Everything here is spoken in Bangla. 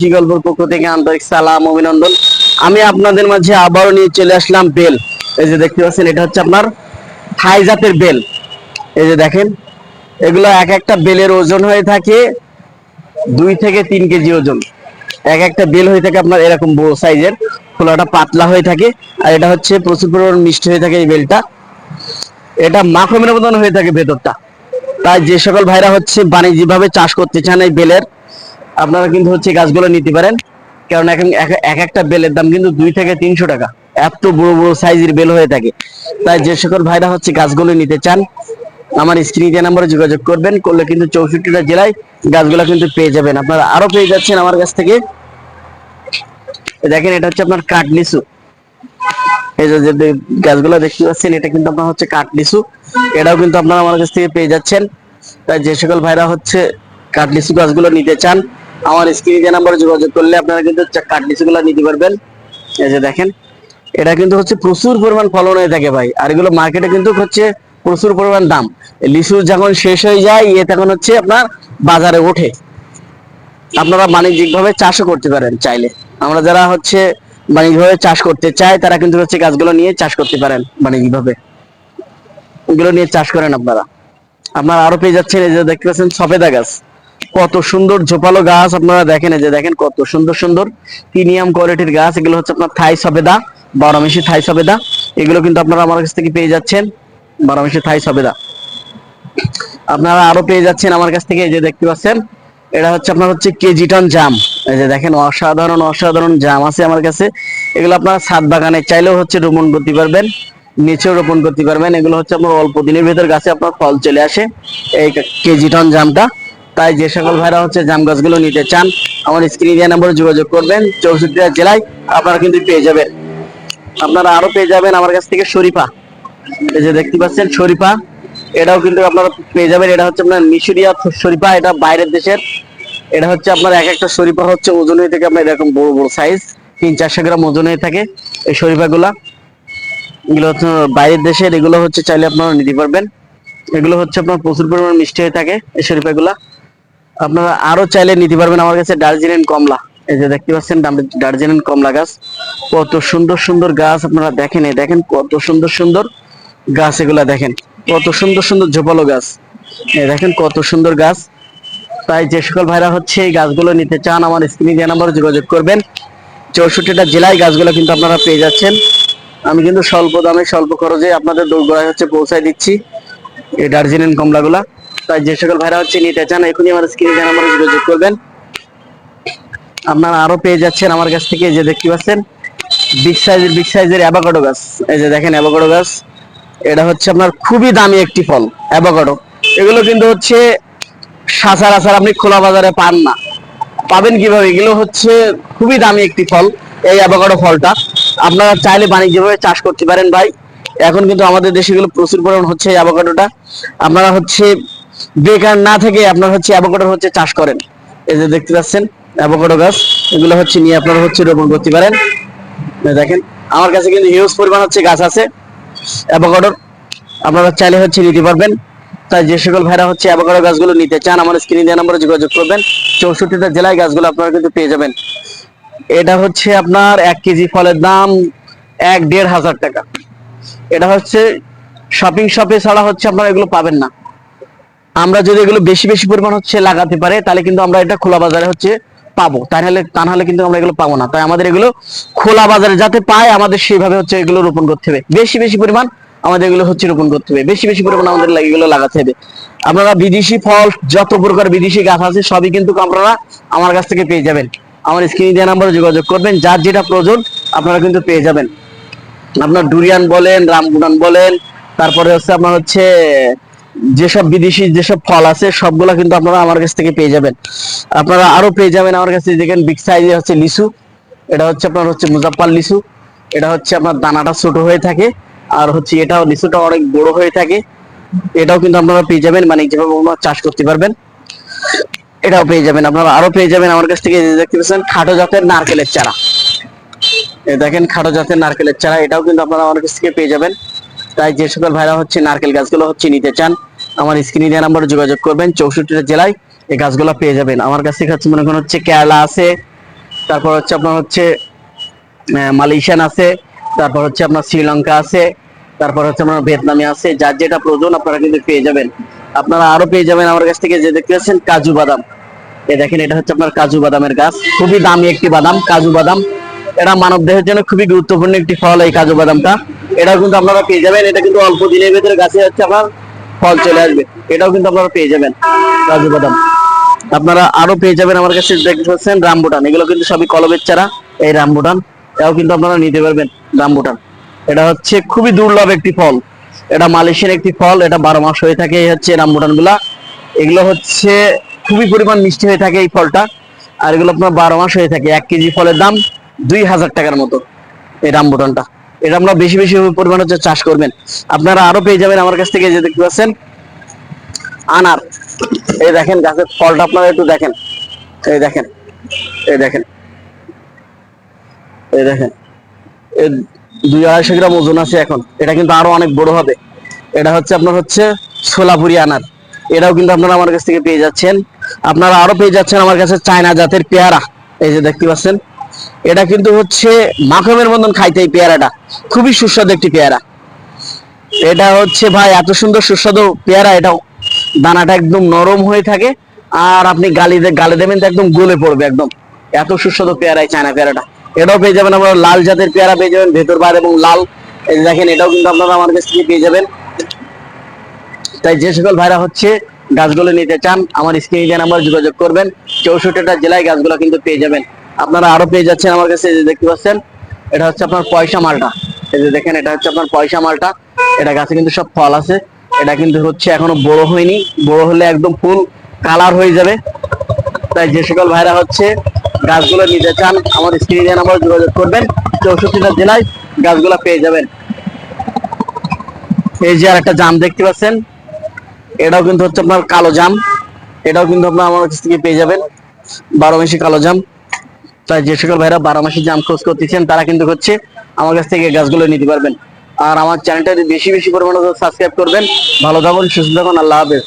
কৃষি গল্পের পক্ষ থেকে আন্তরিক সালাম, অভিনন্দন। আমি আপনাদের মাঝে আবারও নিয়ে চলে আসলাম বেল। এই যে দেখতে পাচ্ছেন, এটা হচ্ছে আপনার থাই জাতের বেল। এই যে দেখেন, এগুলো এক একটা বেলের ওজন হয়ে থাকে দুই থেকে তিন কেজি ওজন। এক একটা বেল হয়ে থাকে আপনার এরকম বড় সাইজের, খোলাটা পাতলা হয়ে থাকে, আর এটা হচ্ছে প্রচুর পরিমাণ মিষ্টি হয়ে থাকে এই বেলটা। এটা মাখনের মতন হয়ে থাকে ভেতরটা। তাই যে সকল ভাইরা হচ্ছে বাণিজ্যিকভাবে চাষ করতে চান এই বেলের আপনারা কিন্তু হচ্ছে গাছগুলো নিতে পারেন। কারণ এখন এক- এক একটা বেলের দাম কিন্তু দুই থেকে তিনশো টাকা। এত বড় বড় সাইজের বেল হয়ে থাকে। তাই যে সকল ভাইরা হচ্ছে গাছগুলো নিতে চান, আমার স্ক্রিনে নাম্বারে যোগাযোগ করবেন, করলে কিন্তু চৌষট্টিটা জেলায় গাছগুলো কিন্তু পেয়ে যাবেন। আপনারা আরও পেয়ে যাচ্ছেন আমার কাছ থেকে। দেখেন, এটা হচ্ছে আপনার কাঠ লিচু এই যে গাছগুলো দেখতে পাচ্ছেন, এটা কিন্তু আপনার হচ্ছে কাঠ লিচু এটাও কিন্তু আপনারা আমার কাছ থেকে পেয়ে যাচ্ছেন। তাই যে সকল ভাইরা হচ্ছে কাঠ লিচু গাছগুলো নিতে চান আমার স্ক্রিনে যে নাম্বারে যোগাযোগ করলে আপনারা কিন্তু লিচু নিতে পারবেন। এই যে দেখেন, এটা কিন্তু হচ্ছে প্রচুর পরিমাণ ফলন হয়ে থাকে ভাই। আর এগুলো মার্কেটে কিন্তু হচ্ছে প্রচুর পরিমাণ দাম। লিচু যখন শেষ হয়ে যায় ইয়ে তখন হচ্ছে আপনার বাজারে ওঠে। আপনারা বাণিজ্যিকভাবে চাষও করতে পারেন চাইলে। আমরা যারা হচ্ছে বাণিজ্যিকভাবে চাষ করতে চাই, তারা কিন্তু হচ্ছে গাছগুলো নিয়ে চাষ করতে পারেন বাণিজ্যিকভাবে। এগুলো নিয়ে চাষ করেন আপনারা। আপনারা আরও পেয়ে যাচ্ছেন, এই যে দেখতে পাচ্ছেন সফেদা গাছ। কত সুন্দর ঝোপালো গাছ আপনারা দেখেন যে দেখেন কত সুন্দর সুন্দর প্রিমিয়াম কোয়ালিটির গাছ, এগুলো হচ্ছে আপনার থাই সবেদা বারোমেশি থাই সবেদা। এগুলো কিন্তু আপনারা আমার কাছ থেকে পেয়ে যাচ্ছেন বারোমেশি থাই সবেদা। আপনারা আরও পেয়ে যাচ্ছেন আমার কাছ থেকে, এই যে দেখতে পাচ্ছেন, এটা হচ্ছে আপনার হচ্ছে কেজি টন জাম। এই যে দেখেন, অসাধারণ অসাধারণ জাম আছে আমার কাছে। এগুলো আপনারা ছাদ বাগানে চাইলেও হচ্ছে রোপণ করতে পারবেন, নিচেও রোপণ করতে পারবেন। এগুলো হচ্ছে আপনার অল্প দিনের ভেতর গাছে আপনার ফল চলে আসে, এই কেজি টন জামটা। তাই যে সকল ভাইরা হচ্ছে জাম গাছগুলো নিতে চান, আমার স্ক্রিনে দেওয়া নম্বরে যোগাযোগ করবেন। চৌষট্টিটা জেলায় আপনারা কিন্তু পেয়ে যাবেন। আপনারা আরও পেয়ে যাবেন আমার কাছ থেকে শরীফা। এই যে দেখতে পাচ্ছেন শরীফা, এটাও কিন্তু আপনারা পেয়ে যাবেন। এটা হচ্ছে আপনার মিশরিয়া শরীফা, এটা বাইরের দেশের। এটা হচ্ছে আপনার এক একটা শরীফা হচ্ছে ওজন হয়ে থাকে আপনার এরকম বড় বড় সাইজ তিন চারশো গ্রাম ওজন হয়ে থাকে এই শরীফা গুলা এগুলো হচ্ছে বাইরের দেশের, এগুলো হচ্ছে চাইলে আপনারা নিতে পারবেন। এগুলো হচ্ছে আপনার প্রচুর পরিমাণ মিষ্টি হয়ে থাকে এই শরীফা গুলা আপনারা আরও চাইলে নিতে পারবেন আমার কাছে দার্জিলিং কমলা। এই যে দেখতে পাচ্ছেন দার্জিলিং কমলা গাছ। কত সুন্দর সুন্দর গাছ আপনারা দেখেন দেখেন কত সুন্দর সুন্দর গাছ এগুলা দেখেন। কত সুন্দর সুন্দর ঝোপালো গাছ। দেখেন কত সুন্দর গাছ। তাই যে সকল ভাইরা হচ্ছে এই গাছগুলো নিতে চান, আমার স্ক্রিনে দেওয়া নাম্বারে যোগাযোগ করবেন। চৌষট্টিটা জেলায় গাছগুলো কিন্তু আপনারা পেয়ে যাচ্ছেন। আমি কিন্তু স্বল্প দামে, স্বল্প খরচে আপনাদের দোরগোড়ায় হচ্ছে পৌঁছায় দিচ্ছি। এই দার্জিলিং কমলাগুলা। তাই যে সকল ভাইরা হচ্ছে নিতে চান, এখনই আমার স্ক্রিনে দেওয়া নাম্বারে যোগাযোগ করবেন। আপনারা আরও পেয়ে যাচ্ছেন আমার কাছ থেকে যে দেখতে পাচ্ছেন বিগ সাইজের বিগ সাইজের অ্যাভাকাডো গাছ। এই যে দেখেন অ্যাভাকাডো গাছ, এটা হচ্ছে আপনার খুবই দামি একটি ফল অ্যাভাকাডো এগুলো কিন্তু হচ্ছে সচরাচর আপনি খোলা বাজারে পান না। পাবেন কীভাবে? এগুলো হচ্ছে খুবই দামি একটি ফল, এই অ্যাভোকাডো ফলটা। আপনারা চাইলে বাণিজ্যিকভাবে চাষ করতে পারেন ভাই। এখন কিন্তু আমাদের দেশে এগুলো প্রচুর পরিমাণ হচ্ছে এই অ্যাভোকাডোটা আপনারা হচ্ছে বেকার না থেকে আপনার হচ্ছে অ্যাভোকাডো হচ্ছে চাষ করেন। এই যে দেখতে পাচ্ছেন অ্যাভোকাডো গাছ, এগুলো হচ্ছে নিয়ে আপনারা হচ্ছে রোপণ করতে পারেন। দেখেন, আমার কাছে কিন্তু হিউজ পরিমাণ হচ্ছে গাছ আছে অ্যাভোকাডোর আপনারা চাইলে হচ্ছে নিতে পারবেন। তাই যে সকল ভাইরা হচ্ছে অ্যাভোকাডো গাছগুলো নিতে চান, আমার স্ক্রিনে দেওয়া নম্বরে যোগাযোগ করবেন। চৌষট্টিটা জেলায় গাছগুলো আপনারা কিন্তু পেয়ে যাবেন। এটা হচ্ছে আপনার এক কেজি ফলের দাম এক দেড় হাজার টাকা। এটা হচ্ছে শপিং শপে ছাড়া হচ্ছে আপনারা এগুলো পাবেন না। আমরা যদি এগুলো বেশি বেশি পরিমাণ হচ্ছে লাগাতে পারে, তাহলে কিন্তু আমরা এটা খোলা বাজারে হচ্ছে পাবো। তাই নাহলে, তা নাহলে কিন্তু আমরা এগুলো পাবো না। তাই আমাদের এগুলো খোলা বাজারে যাতে পায়, আমাদের সেইভাবে হচ্ছে এগুলো রোপণ করতে হবে। বেশি বেশি পরিমাণ আমাদের এগুলো হচ্ছে রোপণ করতে হবে। বেশি বেশি পরিমাণ আমাদের এগুলো লাগাতে হবে। আপনারা বিদেশি ফল, যত প্রকার বিদেশি গাছ আছে, সবই কিন্তু আপনারা আমার কাছ থেকে পেয়ে যাবেন। আমার স্ক্রিনে দেওয়া নাম্বারে যোগাযোগ করবেন। যার যেটা প্রয়োজন, আপনারা কিন্তু পেয়ে যাবেন। আপনার ডুরিয়ান বলেন, রামগুনান বলেন, তারপরে হচ্ছে আপনার হচ্ছে যেসব বিদেশি যেসব ফল আছে, সবগুলা কিন্তু আপনারা আমার কাছ থেকে পেয়ে যাবেন। আপনারা আরও পেয়ে যাবেন আমার কাছে দেখেন বিগ সাইজে হচ্ছে লিচু। এটা হচ্ছে আপনার হচ্ছে মুজাফফর লিচু। এটা হচ্ছে আপনার দানাটা ছোট হয়ে থাকে। আর হচ্ছে এটাও লিচুটা অনেক বড় হয়ে থাকে। এটাও কিন্তু আপনারা পেয়ে যাবেন মানে যেভাবে চাষ করতে পারবেন, এটাও পেয়ে যাবেন। আপনারা আরও পেয়ে যাবেন আমার কাছ থেকে দেখতে পাচ্ছেন, খাটো জাতের নারকেলের চারা। দেখেন খাটো জাতের নারকেলের চারা, এটাও কিন্তু আপনারা আমার কাছ থেকে পেয়ে যাবেন। তাই যে সকল ভাইরা হচ্ছে নারকেল গাছগুলো হচ্ছে নিতে চান, আমার স্ক্রিনে দেওয়া নাম্বারে যোগাযোগ করবেন, চৌষট্টিটা জেলায় এই গাছগুলো পেয়ে যাবেন। আমার কাছ হচ্ছে মনে করেন হচ্ছে কেরালা আছে, তারপর হচ্ছে আপনার হচ্ছে মালয়েশিয়ান আছে, তারপর হচ্ছে আপনার শ্রীলঙ্কা আছে, তারপর হচ্ছে আপনার ভিয়েতনামি আছে, যার যেটা প্রয়োজন আপনারা কিন্তু পেয়ে যাবেন। আপনারা আরও পেয়ে যাবেন আমার কাছ থেকে যে দেখতে পাচ্ছেন কাজু বাদাম। এই দেখেন, এটা হচ্ছে আপনার কাজু বাদামের গাছ, খুবই দামি একটি বাদাম, কাজু বাদাম। এটা মানব দেহের জন্য খুবই গুরুত্বপূর্ণ একটি ফল এই কাজু বাদামটা। এটাও কিন্তু আপনারা পেয়ে যাবেন। এটা কিন্তু অল্প দিনের ভিতরে গাছে হচ্ছে আপনার ফল চলে আসবে। এটাও কিন্তু আপনারা পেয়ে যাবেন কাজু বাদাম। আপনারা আরও পেয়ে যাবেন আমার কাছে দেখতে পাচ্ছেন রামবুটান। এগুলো কিন্তু সবই কলমের চারা, এই রামবুটান। এটাও কিন্তু আপনারা নিতে পারবেন রামবুটান। এটা হচ্ছে খুবই দুর্লভ একটি ফল। এটা মালয়েশিয়ার একটি ফল। এটা বারো মাস হয়ে থাকে এই হচ্ছে রামবুটানগুলা এগুলো হচ্ছে খুবই পরিমাণ মিষ্টি হয়ে থাকে এই ফলটা। আর এগুলো আপনার বারো মাস হয়ে থাকে। এক কেজি ফলের দাম দুই হাজার টাকার মতো এই রামবুটানটা এটা আপনারা বেশি বেশি পরিমাণে হচ্ছে চাষ করবেন। আপনারা আরও পেয়ে যাবেন আমার কাছ থেকে যে দেখতে পাচ্ছেন, আনার। এই দেখেন গাছের ফলটা আপনারা একটু দেখেন। এই দেখেন এই দেখেন এই দেখেন। দুই আড়াইশো গ্রাম ওজন আছে এখন। এটা কিন্তু আরও অনেক বড় হবে। এটা হচ্ছে আপনার হচ্ছে সোলাপুরি আনার। এটাও কিন্তু আপনারা আমার কাছ থেকে পেয়ে যাচ্ছেন। আপনারা আরও পেয়ে যাচ্ছেন আমার কাছে চায়না জাতের পেয়ারা। এই যে দেখতে পাচ্ছেন এটা কিন্তু হচ্ছে মাখমের মতন খাইতে এই পেয়ারাটা। খুবই সুস্বাদু একটি পেয়ারা। এটা হচ্ছে ভাই, এত সুন্দর সুস্বাদু পেয়ারা এটাও। দানাটা একদম নরম হয়ে থাকে আর আপনি গালি গালে দেবেন তো একদম গলে পড়বে একদম। এত সুস্বাদু পেয়ারা এই চায়না পেয়ারাটা। এটাও পেয়ে যাবেন আপনারা লাল জাতের পেয়ারা পেয়ে যাবেন, ভেতর বাইরে এবং লাল। দেখেন, এটাও কিন্তু আপনারা আমার কাছ থেকে পেয়ে যাবেন। তাই যে সকল ভাইরা হচ্ছে গাছগুলো নিতে চান, আমার স্ক্রিনে যে নাম্বার যোগাযোগ করবেন, চৌষট্টিটা জেলায় গাছগুলো কিন্তু পেয়ে যাবেন। আপনারা আরও পেয়ে যাচ্ছেন আমার কাছে যে দেখতে পাচ্ছেন, এটা হচ্ছে আপনার পয়সা মালটা। এই যে দেখেন, এটা হচ্ছে আপনার পয়সা মালটা। এটা গাছে কিন্তু সব ফল আছে। এটা কিন্তু হচ্ছে এখনও বড় হয়নি। বড় হলে একদম ফুল কালার হয়ে যাবে। তাই যে সকল ভাইরা হচ্ছে গাছগুলো নিতে চান, আমার স্ক্রিনে নাম্বার যোগাযোগ করবেন। চৌষট্টিটা জেলায় গাছগুলো পেয়ে যাবেন। এই যে আর একটা জাম দেখতে পাচ্ছেন, এটাও কিন্তু হচ্ছে আপনার কালো জাম। এটাও কিন্তু আপনার আমার কাছ থেকে পেয়ে যাবেন। বারো মাসি কালো জাম। তাই যে সকল ভাইরা বারো মাসে জাম খোঁজ করতেছেন, তারা কিন্তু হচ্ছে আমার কাছ থেকে গাছগুলো নিতে পারবেন। আর আমার চ্যানেলটা বেশি বেশি পরিমাণে সাবস্ক্রাইব করবেন। ভালো থাকুন, সুস্থ থাকুন, আল্লাহ হাফেজ।